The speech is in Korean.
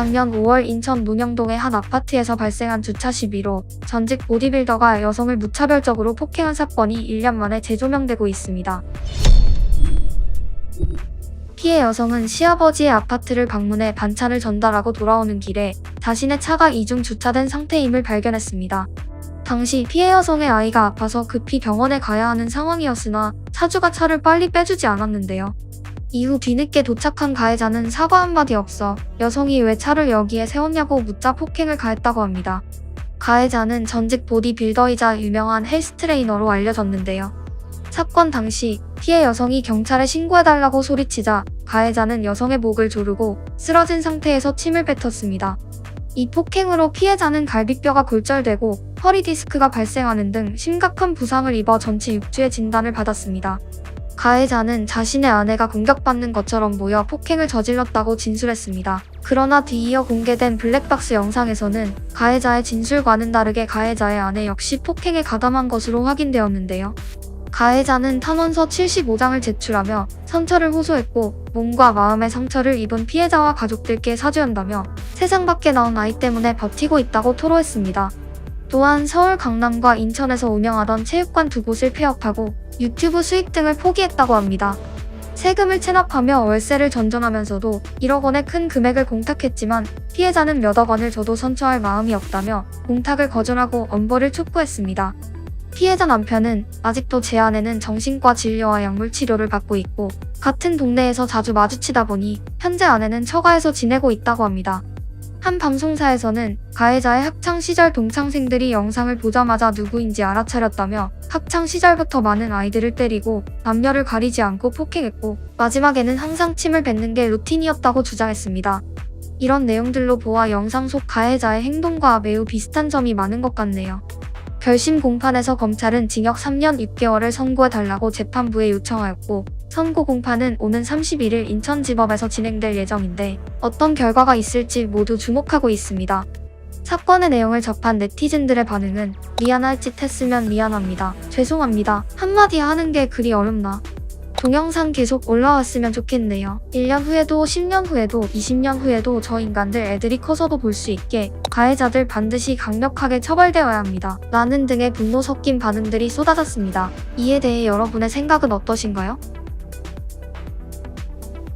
작년 5월 인천 논영동의 한 아파트에서 발생한 주차 시비로 전직 보디빌더가 여성을 무차별적으로 폭행한 사건이 1년 만에 재조명되고 있습니다. 피해 여성은 시아버지의 아파트를 방문해 반찬을 전달하고 돌아오는 길에 자신의 차가 이중 주차된 상태임을 발견했습니다. 당시 피해 여성의 아이가 아파서 급히 병원에 가야 하는 상황이었으나 차주가 차를 빨리 빼주지 않았는데요. 이후 뒤늦게 도착한 가해자는 사과 한마디 없어 여성이 왜 차를 여기에 세웠냐고 묻자 폭행을 가했다고 합니다. 가해자는 전직 보디빌더이자 유명한 헬스 트레이너로 알려졌는데요. 사건 당시 피해 여성이 경찰에 신고해달라고 소리치자 가해자는 여성의 목을 조르고 쓰러진 상태에서 침을 뱉었습니다. 이 폭행으로 피해자는 갈비뼈가 골절되고 허리 디스크가 발생하는 등 심각한 부상을 입어 전치 6주의 진단을 받았습니다. 가해자는 자신의 아내가 공격받는 것처럼 보여 폭행을 저질렀다고 진술했습니다. 그러나 뒤이어 공개된 블랙박스 영상에서는 가해자의 진술과는 다르게 가해자의 아내 역시 폭행에 가담한 것으로 확인되었는데요. 가해자는 탄원서 75장을 제출하며 상처를 호소했고 몸과 마음의 상처를 입은 피해자와 가족들께 사죄한다며 세상 밖에 나온 아이 때문에 버티고 있다고 토로했습니다. 또한 서울 강남과 인천에서 운영하던 체육관 두 곳을 폐업하고 유튜브 수익 등을 포기했다고 합니다. 세금을 체납하며 월세를 전전하면서도 1억 원의 큰 금액을 공탁했지만 피해자는 몇억 원을 줘도 선처할 마음이 없다며 공탁을 거절하고 엄벌을 촉구했습니다. 피해자 남편은 아직도 제 아내는 정신과 진료와 약물 치료를 받고 있고 같은 동네에서 자주 마주치다 보니 현재 아내는 처가에서 지내고 있다고 합니다. 한 방송사에서는 가해자의 학창 시절 동창생들이 영상을 보자마자 누구인지 알아차렸다며 학창 시절부터 많은 아이들을 때리고 남녀를 가리지 않고 폭행했고 마지막에는 항상 침을 뱉는 게 루틴이었다고 주장했습니다. 이런 내용들로 보아 영상 속 가해자의 행동과 매우 비슷한 점이 많은 것 같네요. 결심 공판에서 검찰은 징역 3년 6개월을 선고해달라고 재판부에 요청하였고 선고 공판은 오는 31일 인천지법에서 진행될 예정인데 어떤 결과가 있을지 모두 주목하고 있습니다. 사건의 내용을 접한 네티즌들의 반응은 미안할 짓 했으면 미안합니다. 죄송합니다. 한마디 하는 게 그리 어렵나. 동영상 계속 올라왔으면 좋겠네요. 1년 후에도 10년 후에도 20년 후에도 저 인간들 애들이 커서도 볼 수 있게 가해자들 반드시 강력하게 처벌되어야 합니다. 라는 등의 분노 섞인 반응들이 쏟아졌습니다. 이에 대해 여러분의 생각은 어떠신가요?